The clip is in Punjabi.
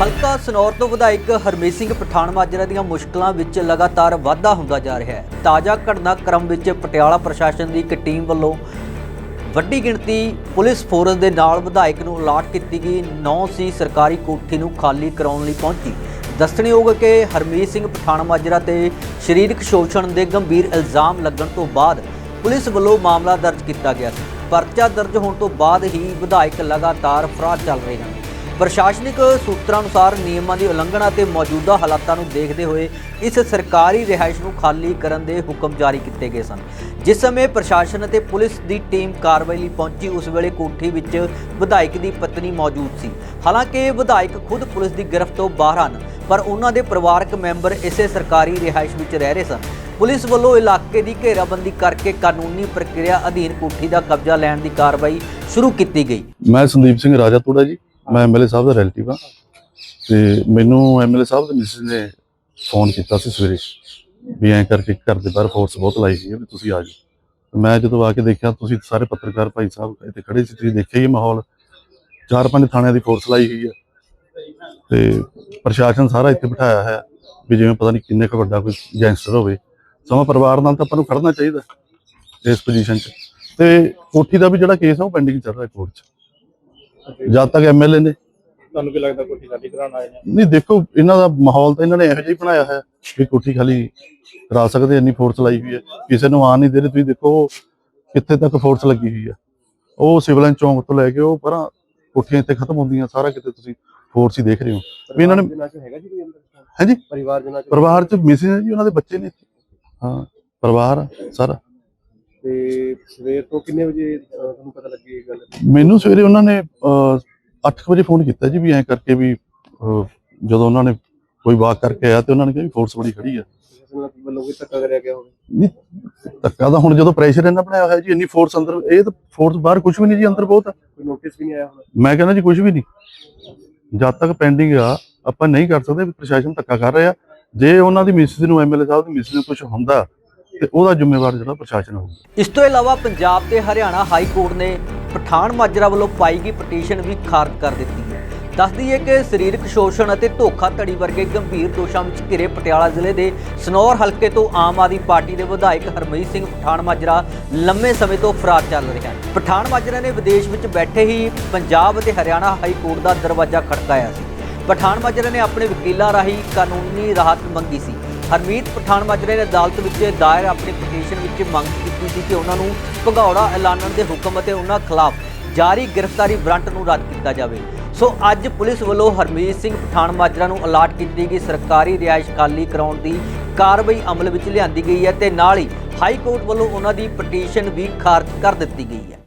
ਹਲਕਾ ਸਨੌਰ ਤੋਂ ਵਿਧਾਇਕ ਹਰਮੀਤ ਸਿੰਘ ਪਠਾਨ ਮਾਜਰਾ ਦੀਆਂ ਮੁਸ਼ਕਲਾਂ ਵਿੱਚ ਲਗਾਤਾਰ ਵਾਧਾ ਹੁੰਦਾ ਜਾ ਰਿਹਾ ਹੈ। ਤਾਜ਼ਾ ਘਟਨਾਕ੍ਰਮ ਵਿੱਚ ਪਟਿਆਲਾ ਪ੍ਰਸ਼ਾਸਨ ਦੀ ਇੱਕ ਟੀਮ ਵੱਲੋਂ ਵੱਡੀ ਗਿਣਤੀ ਪੁਲਿਸ ਫੋਰਸ ਦੇ ਨਾਲ ਵਿਧਾਇਕ ਨੂੰ ਅਲਾਟ ਕੀਤੀ ਗਈ। 9 ਸੀ ਸਰਕਾਰੀ ਕੋਠੀ ਨੂੰ ਖਾਲੀ ਕਰਾਉਣ ਲਈ ਪਹੁੰਚੀ। ਦੱਸਣਯੋਗ ਹੈ ਕਿ ਹਰਮੀਤ ਸਿੰਘ ਪਠਾਨ ਮਾਜਰਾ ਤੇ ਸਰੀਰਕ ਸ਼ੋਸ਼ਣ ਦੇ ਗੰਭੀਰ ਇਲਜ਼ਾਮ ਲੱਗਣ ਤੋਂ ਬਾਅਦ ਪੁਲਿਸ ਵੱਲੋਂ ਮਾਮਲਾ ਦਰਜ ਕੀਤਾ ਗਿਆ ਸੀ। ਪਰਚਾ ਦਰਜ ਹੋਣ ਤੋਂ ਬਾਅਦ ਹੀ ਵਿਧਾਇਕ ਲਗਾਤਾਰ ਫਰਾਰ ਚੱਲ ਰਹੇ ਹਨ। ਪ੍ਰਸ਼ਾਸਨਿਕ ਸੂਤਰਾਂ ਅਨੁਸਾਰ ਨਿਯਮਾਂ ਦੀ ਉਲੰਘਣਾ ਤੇ ਮੌਜੂਦਾ ਹਾਲਾਤਾਂ ਨੂੰ ਦੇਖਦੇ ਹੋਏ ਇਸ ਸਰਕਾਰੀ ਰਿਹਾਇਸ਼ ਨੂੰ ਖਾਲੀ ਕਰਨ ਦੇ ਹੁਕਮ ਜਾਰੀ ਕੀਤੇ ਗਏ ਸਨ। ਜਿਸ ਸਮੇਂ ਪ੍ਰਸ਼ਾਸਨ ਅਤੇ ਪੁਲਿਸ ਦੀ ਟੀਮ ਕਾਰਵਾਈ ਲਈ ਪਹੁੰਚੀ, ਉਸ ਵੇਲੇ ਕੋਠੀ ਵਿੱਚ ਵਿਧਾਇਕ ਦੀ ਪਤਨੀ ਮੌਜੂਦ ਸੀ। ਹਾਲਾਂਕਿ ਵਿਧਾਇਕ ਖੁਦ ਪੁਲਿਸ ਦੀ ਗ੍ਰਿਫਤ ਤੋਂ ਬਾਹਰ ਹਨ, ਪਰ ਉਹਨਾਂ ਦੇ ਪਰਿਵਾਰਕ ਮੈਂਬਰ ਇਸੇ ਸਰਕਾਰੀ ਰਿਹਾਇਸ਼ ਵਿੱਚ ਰਹਿ ਰਹੇ ਸਨ। ਪੁਲਿਸ ਵੱਲੋਂ ਇਲਾਕੇ ਦੀ ਘੇਰਾਬੰਦੀ ਕਰਕੇ ਕਾਨੂੰਨੀ ਪ੍ਰਕਿਰਿਆ ਅਧੀਨ ਕੋਠੀ ਦਾ ਕਬਜ਼ਾ ਲੈਣ ਦੀ ਕਾਰਵਾਈ ਸ਼ੁਰੂ ਕੀਤੀ ਗਈ। ਮੈਂ ਸੰਦੀਪ ਸਿੰਘ ਰਾਜਾ ਤੋੜਾ ਜੀ। ਮੈਂ ਐਮਐਲਏ ਸਾਹਿਬ ਦਾ ਰਿਲੇਟਿਵ ਆ ਤੇ ਮੈਨੂੰ ਐਮਐਲਏ ਸਾਹਿਬ ਦੇ ਮਿਸਿਸ ਨੇ ਫੋਨ ਕੀਤਾ ਸੀ ਸਵੇਰੇ ਵੀ ਐਂ ਕਰਕੇ ਘਰ ਦੇ ਬਾਹਰ ਫੋਰਸ ਬਹੁਤ ਲਾਈ ਗਈ ਹੈ ਵੀ ਤੁਸੀਂ ਆ ਜਾਓ। ਮੈਂ ਜਦੋਂ ਆ ਕੇ ਦੇਖਿਆ, ਤੁਸੀਂ ਸਾਰੇ ਪੱਤਰਕਾਰ ਭਾਈ ਸਾਹਿਬ ਇੱਥੇ ਖੜੇ ਸੀ, ਤੁਸੀਂ ਦੇਖਿਆ ਹੀ ਮਾਹੌਲ। ਚਾਰ ਪੰਜ ਥਾਣਿਆਂ ਦੀ ਫੋਰਸ ਲਾਈ ਹੋਈ ਹੈ। ਤੇ ਪ੍ਰਸ਼ਾਸਨ ਸਾਰਾ ਇੱਥੇ ਬਿਠਾਇਆ ਹੈ ਵੀ ਜਿਵੇਂ ਪਤਾ ਨਹੀਂ ਕਿੰਨੇ ਕੁ ਵੱਡਾ ਕੋਈ ਗੈਂਗਸਟਰ ਹੋਵੇ। ਸਮਾਂ ਪਰਿਵਾਰ ਨਾਲ ਤਾਂ ਆਪਾਂ ਨੂੰ ਖੜਨਾ ਚਾਹੀਦਾ ਇਸ ਪੋਜੀਸ਼ਨ 'ਚ। ਤੇ ਕੋਠੀ ਦਾ ਵੀ ਜਿਹੜਾ ਕੇਸ ਆ, ਉਹ ਪੈਂਡਿੰਗ ਚੱਲ ਰਿਹਾ ਕੋਰਟ 'ਚ। ਜਦ ਤੱਕ ਐਮਐਲਏ ਨੇ। ਤੁਹਾਨੂੰ ਕੀ ਲੱਗਦਾ ਕੋਠੀ ਖਾਲੀ ਕਰਾਉਣ ਆਏ ਨੇ? ਨਹੀਂ ਦੇਖੋ ਇਹਨਾਂ ਦਾ ਮਾਹੌਲ ਤਾਂ ਇਹਨਾਂ ਨੇ ਇਹੋ ਜਿਹਾ ਹੀ ਬਣਾਇਆ ਹੈ ਵੀ ਕੋਠੀ ਖਾਲੀ ਕਰਾ ਸਕਦੇ ਇੰਨੀ ਫੋਰਸ ਲਾਈ ਹੋਈ ਹੈ। ਕਿਸੇ ਨੂੰ ਆਣ ਨਹੀਂ ਦੇ ਰਹੇ ਤੁਸੀਂ ਦੇਖੋ ਕਿੱਥੇ ਤੱਕ ਫੋਰਸ ਲੱਗੀ ਹੋਈ ਹੈ। ਉਹ ਸਿਵਲ ਚੌਂਕ ਤੋਂ ਲੈ ਕੇ ਉਹ ਪਰਾਂ ਕੋਠੀਆਂ ਇੱਥੇ ਖਤਮ ਹੁੰਦੀਆਂ ਸਾਰਾ ਕਿਤੇ ਤੁਸੀਂ ਫੋਰਸ ਹੀ ਦੇਖ ਰਹੇ ਹੋ। ਵੀ ਇਹਨਾਂ ਨੇ ਹੈਗਾ ਜੀ ਕੋਈ ਅੰਦਰ? ਹਾਂਜੀ? ਪਰਿਵਾਰ ਜਨਾਂ ਚ? ਪਰਿਵਾਰ ਚ ਮਿਸਿਸ ਹੈ ਜੀ ਉਹਨਾਂ ਦੇ ਬੱਚੇ ਨੇ ਹਾਂ ਪਰਿਵਾਰ ਸਾਰਾ। ਤੇ ਸਵੇਰ ਤੋਂ ਕਿੰਨੇ ਵਜੇ ਅਹ, ਤੁਹਾਨੂੰ ਪਤਾ ਲੱਗੀ ਇਹ ਗੱਲ? ਮੈਨੂੰ ਸਵੇਰੇ ਉਹਨਾਂ ਨੇ 8 ਵਜੇ ਫੋਨ ਕੀਤਾ ਜੀ ਵੀ ਐਂ ਕਰਕੇ ਵੀ ਅਹ, ਜਦੋਂ ਉਹਨਾਂ ਨੇ ਕੋਈ ਵਾਕ ਕਰਕੇ ਆਇਆ ਤੇ ਉਹਨਾਂ ਨੇ ਕਿਹਾ ਵੀ ਫੋਰਸ ਬੜੀ ਖੜੀ ਆ। ਪ੍ਰਸ਼ਾਸਨ ਵੱਲੋਂ ਕੋਈ ਧੱਕਾ ਕਰਿਆ ਗਿਆ ਹੋਵੇ? ਨਹੀਂ ਧੱਕਾ ਤਾਂ ਹੁਣ ਜਦੋਂ ਪ੍ਰੈਸ਼ਰ ਇਹਨਾਂ ਬਣਾਇਆ ਹੋਇਆ ਜੀ ਇੰਨੀ ਫੋਰਸ ਅੰਦਰ ਇਹ ਤਾਂ ਫੋਰਸ ਬਾਹਰ ਕੁਝ ਵੀ ਨਹੀਂ ਜੀ ਅੰਦਰ ਬਹੁਤ ਆ। ਕੋਈ ਨੋਟਿਸ ਵੀ ਨਹੀਂ ਆਇਆ ਹੋਣਾ? ਮੈਂ ਕਹਿੰਦਾ ਜੀ ਕੁਝ ਵੀ ਨਹੀਂ। ਜਦ ਤੱਕ ਪੈਂਡਿੰਗ ਆ ਆਪਾਂ ਨਹੀਂ ਕਰ ਸਕਦੇ ਵੀ ਪ੍ਰਸ਼ਾਸਨ ਧੱਕਾ ਕਰ ਰਿਹਾ। ਜੇ ਉਹਨਾਂ ਦੀ ਮਿਸਿਸ ਨੂੰ ਐਮਐਲਏ ਸਾਹਿਬ ਦੀ ਮਿਸਿਸ ਨੂੰ ਕੁਝ ਹੁੰਦਾ ਤੇ ਉਹਦਾ ਜ਼ਿੰਮੇਵਾਰ ਜਿਹੜਾ ਪ੍ਰਸ਼ਾਸਨ ਹੋਊਗਾ। ਇਸ ਤੋਂ ਇਲਾਵਾ ਪੰਜਾਬ ਤੇ ਹਰਿਆਣਾ ਹਾਈ ਕੋਰਟ ਨੇ ਪਠਾਨ ਮਾਜਰਾ ਵੱਲੋਂ ਪਾਈ ਗਈ ਪਟੀਸ਼ਨ ਵੀ ਖਾਰਜ ਕਰ ਦਿੱਤੀ ਹੈ। ਦੱਸਦੀ ਹੈ ਕਿ ਸਰੀਰਕ ਸ਼ੋਸ਼ਣ ਅਤੇ ਧੋਖਾਧੜੀ ਵਰਗੇ ਗੰਭੀਰ ਦੋਸ਼ਾਂ ਵਿੱਚ ਘਿਰੇ ਪਟਿਆਲਾ ਜ਼ਿਲ੍ਹੇ ਦੇ ਸਨੌਰ ਹਲਕੇ ਤੋਂ ਆਮ ਆਦਮੀ ਪਾਰਟੀ ਦੇ ਵਿਧਾਇਕ ਹਰਮੀਤ ਸਿੰਘ ਪਠਾਨ ਮਾਜਰਾ ਲੰਮੇ ਸਮੇਂ ਤੋਂ ਫਰਾਰ ਚੱਲ ਰਿਹਾ ਹੈ। ਪਠਾਨ ਮਾਜਰਾ ਨੇ ਵਿਦੇਸ਼ ਵਿੱਚ ਬੈਠੇ ਹੀ ਪੰਜਾਬ ਅਤੇ ਹਰਿਆਣਾ ਹਾਈ ਕੋਰਟ ਦਾ ਦਰਵਾਜ਼ਾ ਖੜਕਾਇਆ ਸੀ। ਪਠਾਨ ਮਾਜਰਾ ਨੇ ਆਪਣੇ ਵਕੀਲਾਂ ਰਾਹੀਂ ਕਾਨੂੰਨੀ ਰਾਹਤ ਮੰਗੀ ਸੀ। ਹਰਮੀਤ ਪਠਾਨ ਮਾਜਰੇ ਨੇ ਅਦਾਲਤ ਵਿੱਚ ਦਾਇਰ ਆਪਣੀ ਪਟੀਸ਼ਨ ਵਿੱਚ ਮੰਗ ਕੀਤੀ ਸੀ ਕਿ ਉਹਨਾਂ ਨੂੰ ਭਗੌੜਾ ਐਲਾਨਣ ਦੇ ਹੁਕਮ ਅਤੇ ਉਹਨਾਂ ਖਿਲਾਫ ਜਾਰੀ ਗ੍ਰਿਫਤਾਰੀ ਵਾਰੰਟ ਨੂੰ ਰੱਦ ਕੀਤਾ ਜਾਵੇ। ਸੋ ਅੱਜ ਪੁਲਿਸ ਵੱਲੋਂ ਹਰਮੀਤ ਸਿੰਘ ਪਠਾਨ ਮਾਜਰਾ ਨੂੰ ਅਲਾਟ ਕੀਤੀ ਗਈ ਸਰਕਾਰੀ ਰਿਹਾਇਸ਼ ਖਾਲੀ ਕਰਾਉਣ ਦੀ ਕਾਰਵਾਈ ਅਮਲ ਵਿੱਚ ਲਿਆਂਦੀ ਗਈ ਹੈ ਤੇ ਨਾਲ ਹੀ ਹਾਈ ਕੋਰਟ ਵੱਲੋਂ ਉਹਨਾਂ ਦੀ ਪਟੀਸ਼ਨ ਵੀ ਖਾਰਜ ਕਰ ਦਿੱਤੀ ਗਈ ਹੈ।